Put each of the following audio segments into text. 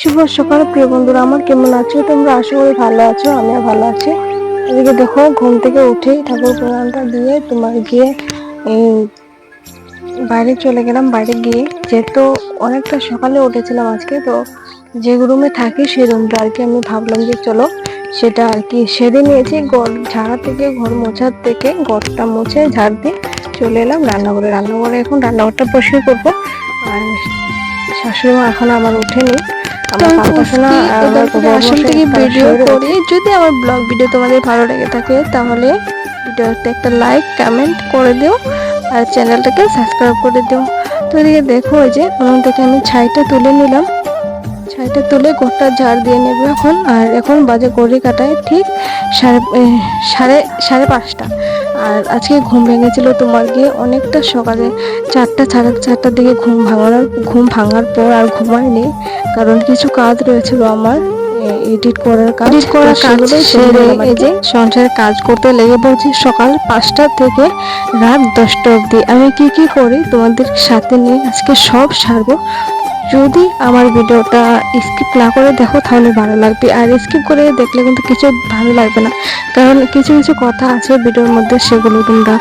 শুভ সকাল, প্রিয় বন্ধুরা। আমার কেমন আছো? তোমরা আশা করি ভালো আছো, আমিও ভালো আছি। এদিকে দেখো, ঘুম থেকে উঠেই ঠাকুর প্রণামটা দিয়ে তোমার গিয়ে বাইরে চলে গেলাম, বাইরে গিয়ে। যেহেতু অনেকটা সকালে উঠেছিলাম আজকে, তো যে রুমে থাকি সেই রুমটা আর কি আমি ভাবলাম যে চলো, সেটা আর কি সেরে নিয়েছি। ঘর ঝাড়া থেকে, ঘর মোছার থেকে ঘরটা মুছে ঝাড় দিয়ে চলে এলাম রান্নাঘরে। রান্নাঘরে এখন রান্নাঘরটা পরিষ্কার করব। আর শাশুড়ি মা এখন আমার উঠেনি আমার আর আমার আসল থেকে ভিডিও। করি যদি আমার ব্লগ ভিডিও তোমাদের ভালো লেগে থাকে তাহলে ভিডিওতে একটা লাইক কমেন্ট করে দিও আর চ্যানেলটাকে সাবস্ক্রাইব করে দিও তো এদিকে দেখো ওই যে উনুন থেকে আমি ছাইটা তুলে নিলাম ছাইটা তুলে গোটা ঝাড় দিয়ে নেব এখন আর এখন বাজে গড়ি কাটায় ঠিক সাড়ে সাড়ে সাড়ে পাঁচটা আর আজকে ঘুম ভেঙেছিল তোমার গিয়ে অনেকটা সকালে চারটা সাড়ে চারটার দিকে ঘুম ভাঙানোর ঘুম ভাঙার পর আর ঘুমাইনি কারণ কিছু কাজ রয়েছিল আমার এডিট করার কাজ। Edit করার কাজ সেরে এই যে সংসারের কাজ করতে লেগে পড়ছি সকাল পাঁচটা থেকে রাত দশটা অবধি। আমি কি কি করি তোমাদের সাথে নিয়ে আজকে সব সারবো। যদি আমার ভিডিওটা স্কিপ না করে দেখো, তাহলে ভালো লাগবে। আর স্কিপ করে দেখলে কিন্তু কিছু ভালো লাগবে না। কারণ কিছু কিছু কথা আছে ভিডিওর মধ্যে, সেগুলো তোমরা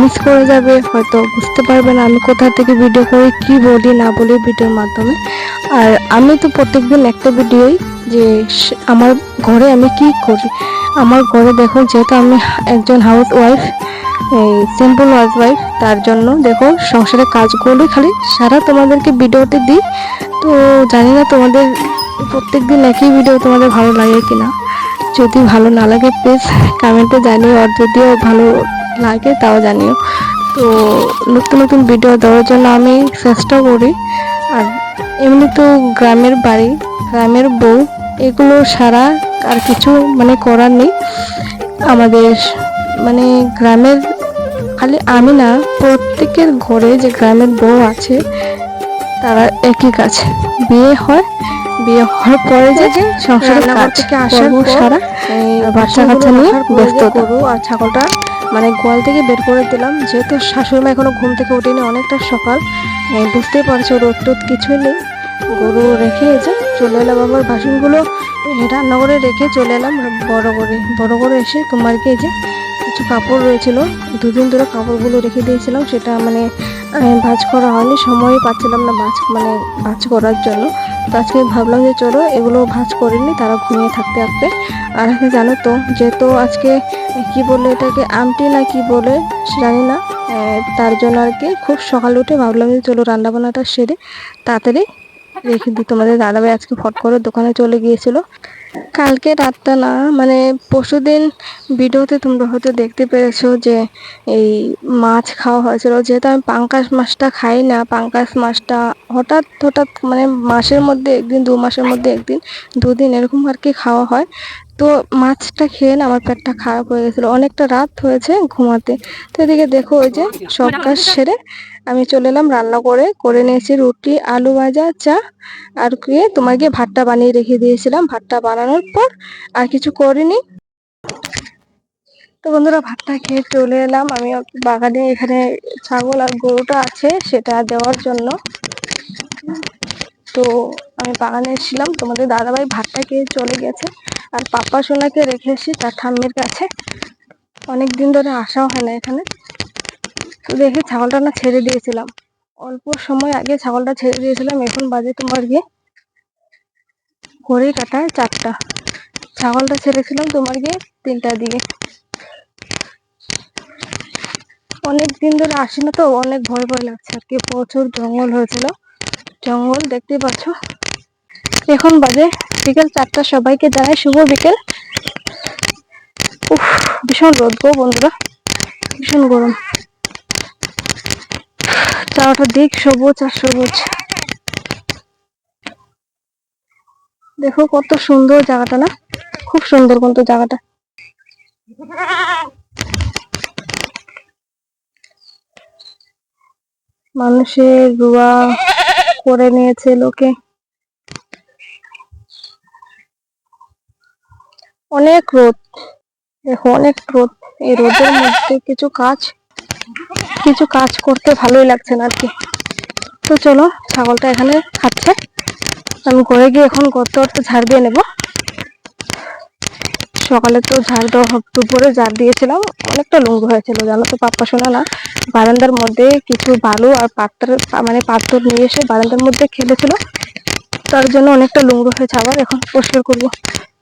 মিস করে যাবে। হয়তো বুঝতে পারবে না আমি কোথা থেকে ভিডিও করি, কি বলি, না বলি ভিডিওর মাধ্যমে। আর আমি তো প্রত্যেকদিন একটা ভিডিওই যে আমার ঘরে আমি কি করি? আমার ঘরে দেখো, যেহেতু আমি একজন হাউস ওয়াইফ এই সিম্পল হাউস ওয়াইফ তার জন্য দেখো সংসারের কাজগুলো খালি সারা তোমাদেরকে ভিডিওতে দিই। তো জানি না তোমাদের প্রত্যেক দিন একই ভিডিও তোমাদের ভালো লাগে কিনা। যদি ভালো না লাগে প্লিজ কমেন্টে জানিও, আর যদিও ভালো লাগে, তাও জানিও। তো নতুন নতুন ভিডিও দেওয়ার জন্য আমি চেষ্টা করি। আর এমনি তো গ্রামের বাড়ি, গ্রামের বউ, এগুলো সারা আর কিছু মানে করার নেই। আমাদের মানে গ্রামের খালি আমি না প্রত্যেকের ঘরে যে গ্রামের বউ আছে তারা একই কাজ বিয়ে হয় বিয়ে হওয়ার পরে যে যে সংসারের রান্নাঘর কাজ থেকে আসার সারা বাচ্চা কাচ্চা নিয়ে ব্যস্ততা। গরু আর ছাগলটা মানে গোয়াল থেকে বের করে দিলাম যেহেতু শাশুড়ি মা এখনও ঘুম থেকে উঠেনি অনেকটা সকাল বুঝতেই পারছ রোদ টোদ কিছুই নেই। গরু রেখে যে চলে এলাম আবার বাসনগুলো রান্নাঘরে রেখে চলে এলাম বড় করে। বড় করে এসে তোমার যে কিছু কাপড় রয়েছিল। দুদিন ধরে কাপড়গুলো রেখে দিয়েছিলাম, সেটা মানে ভাঁজ করা হয়নি, সময়ই পাচ্ছিলাম না ভাঁজ মানে ভাঁজ করার জন্য। তো আজকে ভাবলাম যে চলো, এগুলো ভাঁজ করিনি তারা ঘুমিয়ে থাকতে থাকতে। আর একটা জানো তো, যেহেতু আজকে, কি বলে এটাকে আমটি না কি বলে জানি না তার জন্য আর কি, খুব সকালে উঠে ভাবলাম যে চলো রান্না বান্নাটা সেরে তাড়াতাড়ি রেখে দিই। তোমাদের দাদাভাই আজকে ফট করে দোকানে চলে গিয়েছিল। কালকে রাতটা না মানে পরশুদিন ভিডিওতে তোমরা হয়তো দেখতে পেরেছ যে এই মাছ খাওয়া হয়েছিল। যেহেতু আমি পাঙ্কাশ মাছটা খাই না, পাঙ্কাশ মাছটা হঠাৎ হঠাৎ মানে মাসের মধ্যে একদিন, দু মাসের মধ্যে একদিন, দুদিন এরকম আর কি খাওয়া হয়। তো মাছটা খেয়ে না আমার পেটটা খারাপ হয়ে গেছিল। অনেকটা রাত হয়েছে ঘুমাতে। তো এদিকে দেখো ওই যে সব কাজ সেরে আমি চলে এলাম রান্না করে। করে নিয়েছি রুটি, আলু ভাজা, চা আর কি তোমাকে ভাতটা বানিয়ে রেখে দিয়েছিলাম। ভাতটা বানানোর পর আর কিছু করিনি। তো বন্ধুরা ভাতটা খেয়ে চলে এলাম। আমি বাগানে এখানে ছাগল আর গরুটা আছে, সেটা দেওয়ার জন্য। তো আমি বাগানে এসেছিলাম। তোমাদের দাদাভাই ভাতটা খেয়ে চলে গেছে। আর পাপা সোনাকে রেখে এসেছি, তার ঠাম্মির কাছে। অনেক দিন ধরে আসাও হয় না এখানে। তো দেখি ছাগলটা না ছেড়ে দিয়েছিলাম। অল্প সময় আগে ছাগলটা ছেড়ে দিয়েছিলাম, এখন বাজে তোমার গিয়ে ঘড়ি কাটায় চারটা। ছাগলটা ছেড়েছিলাম তোমার গিয়ে তিনটার দিকে। অনেক দিন ধরে আসি না তো, অনেক ভয় ভয় লাগছে। আর কি প্রচুর জঙ্গল হয়েছিল। জঙ্গল দেখতেই পাচ্ছ। এখন বাজে বিকেল চারটা সবাইকে জানাই, শুভ বিকেল। উফ, ভীষণ রোদ গো বন্ধুরা, ভীষণ গরম। চারটা দিক সবুজ আর সবুজ। দেখো কত সুন্দর জায়গাটা না, খুব সুন্দর কিন্তু জায়গাটা। মানুষের রুয়া করে নিয়েছে লোকে। অনেক রোদ। দেখো, অনেক রোদ। এই রোদের মধ্যে কিছু কাজ কিছু কাজ করতে ভালোই লাগছে না আর কি তো চলো, ছাগলটা এখানে খাচ্ছে। আমি ঘরে গিয়ে এখন গত ঝাড় দিয়ে নেব। সকালে তো ঝাড় দেওয়া দুপুরে ঝাড় দিয়েছিলাম। অনেকটা লুঙ্গু হয়েছিল, জানো তো, পাপ্পা শোনা না বারান্দার মধ্যে কিছু বালু আর পাত্র মানে পাত্র নিয়ে এসে বারান্দার মধ্যে খেলেছিল। তার জন্য অনেকটা লুঙ্গু হয়েছে, আবার এখন পরিষ্কার করব।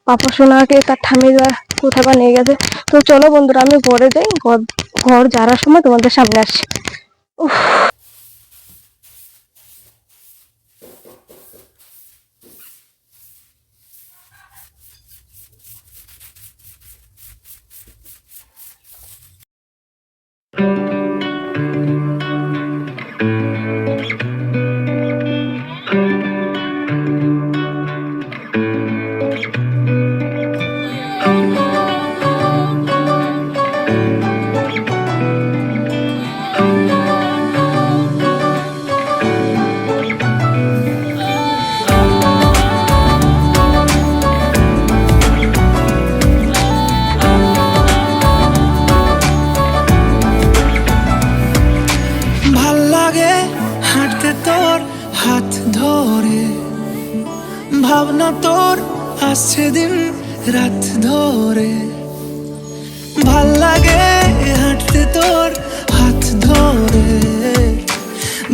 পাপা সোনাকে তার ঠামিরা কোথায় বা নিয়ে গেছে। তো চলো বন্ধুরা, আমি ঘরে যাই। ঘর ঘর যাওয়ার সময় তোমাদের সামনে আসছি উফ। ভাবনা তোর আসছে দিন রাত ধরে। ভালো লাগে হাঁটতে তোর হাত ধরে।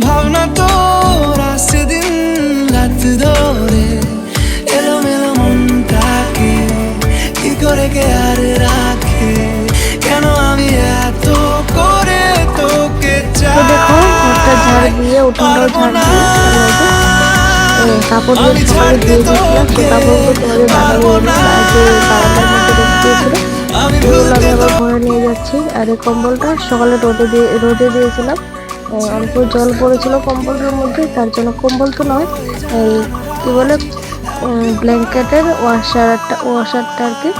ভাবনা তোর আসছে দিন রাত ধরে। এলো মেলো মনটাকে কি করে কে আর রাখে? কেন আমি এত করে তোকে তো দেখো ঘরটা ঝাড় দিয়ে উঠোনটাও ঝাড় দিয়ে আর এই যে, এই কাপড় দিয়ে সকালে দিয়ে দিয়েছিলাম সেই কাপড়গুলো তোমাদের দাদা নিয়ে এলো আর যে বারান্দার মধ্যে রেখে দিয়েছিল এগুলো আমি আবার ঘরে নিয়ে যাচ্ছি। আর এই কম্বলটা সকালে রোদে দিয়ে রোদে দিয়েছিলাম। অল্প জল পড়েছিল কম্বলটার মধ্যে তার জন্য কম্বল তো নয়। এই কি বলে ব্ল্যাঙ্কেটের ওয়াশারটা ওয়াশারটা আর কি।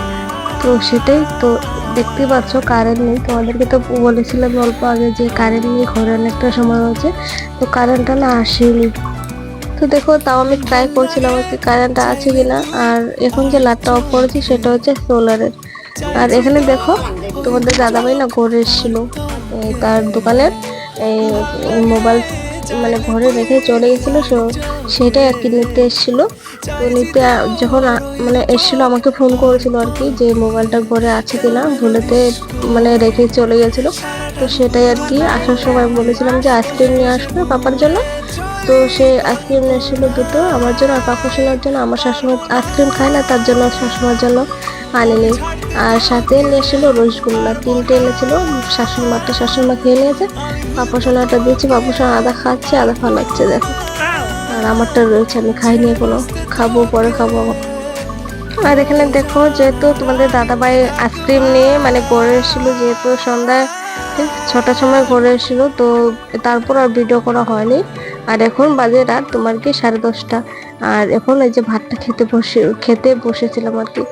তো সেটাই তো দেখতে পাচ্ছ কারেন্ট নেই। তোমাদেরকে তো বলেছিলাম অল্প আগে যে কারেন্ট নেই ঘরে অনেকটা সময় হচ্ছে তো কারেন্টটা না আসেনি। তো দেখো, তাও আমি ট্রাই করছিলাম আর কি কারেন্টটা আছে কিনা। আর এখন যে লাইটটা অফ করেছি, সেটা হচ্ছে সোলারের আর এখানে দেখো, তোমাদের দাদাভাই না ঘরে এসেছিল। তার দোকানের এই মোবাইল মানে ঘরে রেখে চলে গেছিল, সে- সেটাই আর কি নিতে এসেছিল। তো নিতে, যখন মানে এসেছিল, আমাকে ফোন করেছিল আর কি যে মোবাইলটা ঘরে আছে কিনা, ভুলেতে মানে রেখে চলে গেছিল। তো সেটাই আর কি আসার সময় বলেছিলাম যে আইসক্রিম নিয়ে আসবে পাপার জন্য। তো সে আইসক্রিম এসেছিল দুটো, আমার জন্য আর পাপা শোনার জন্য, আমার শাশুড়ি আইসক্রিম খায় না, তার জন্য শাশুড়ার জন্য আনেনি। আর সাথে নিয়ে এসেছিল রসগোল্লা, তিনটে এনেছিল শাশুড়ি মাটা শাশুড়ি মা খেয়ে নিয়েছে, পাপা সোনাটা দিয়েছি, পাপা সোনা আদা খাচ্ছে, আদা ফালাচ্ছে দেখো। আর আমারটা রয়েছে, আমি খাইনি এখনও, খাব, পরে খাব আর এখানে দেখো, যেহেতু তোমাদের দাদাভাই আইসক্রিম নিয়ে মানে ঘরে এসেছিল, যেহেতু সন্ধ্যায়, ঠিক, ছটার সময় ঘরে এসেছিল, তো তারপর আর ভিডিও করা হয়নি। আর এখন বাজে রাত তোমার কি সাড়ে দশটা। আর এখন এই যে ভাতটা খেতে বসে, খেতে বসেছিলাম আর কি।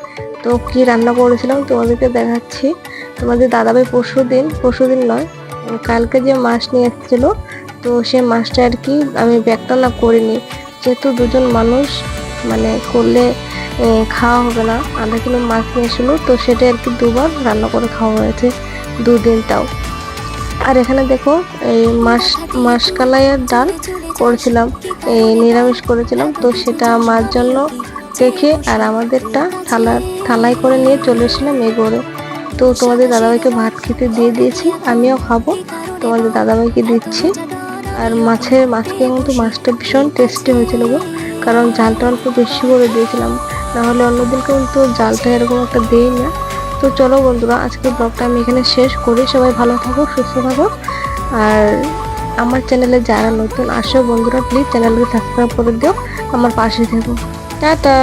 তো কি রান্না করেছিলাম তোমাদেরকে দেখাচ্ছি। তোমাদের দাদাভাই পরশু দিন পরশু দিন নয়, কালকে যে মাছ নিয়ে এসেছিল, তো সে মাছটা আর কি আমি ব্যাগটা না করিনি। যেহেতু দুজন মানুষ মানে করলে খাওয়া হবে না। আধা কিলো মাছ নিয়ে তো সেটা আর কি দুবার রান্না করে খাওয়া হয়েছে দুদিন তাও আর এখানে দেখো, এই মাস মাছ কালাইয়ের ডাল করেছিলাম, এই নিরামিষ করেছিলাম। তো সেটা মার জন্য রেখে আর আমাদেরটা থালা, থালায় করে নিয়ে চলে এসেছিলাম এই তো তোমাদের দাদাভাইকে ভাত খেতে দিয়ে দিয়েছি, আমিও খাব। তোমাদের দাদাভাইকে দিচ্ছি। আর মাছের, মাছকে কিন্তু মাছটা ভীষণ টেস্টি হয়েছিল গো, কারণ জালটা অল্প বেশি করে দিয়েছিলাম। নাহলে অন্যদিন কিন্তু জালটা এরকম একটা দেই না। তো চলো বন্ধুরা, আজকে ব্লগটা আমি এখানে শেষ করি। সবাই ভালো থাকো, সুস্থ থাকো। আর আমার চ্যানেলে যারা নতুন, আসো বন্ধুরা প্লিজ চ্যানেলকে সাবস্ক্রাইব করে দিও। আমার পাশে থেকো। টাটা!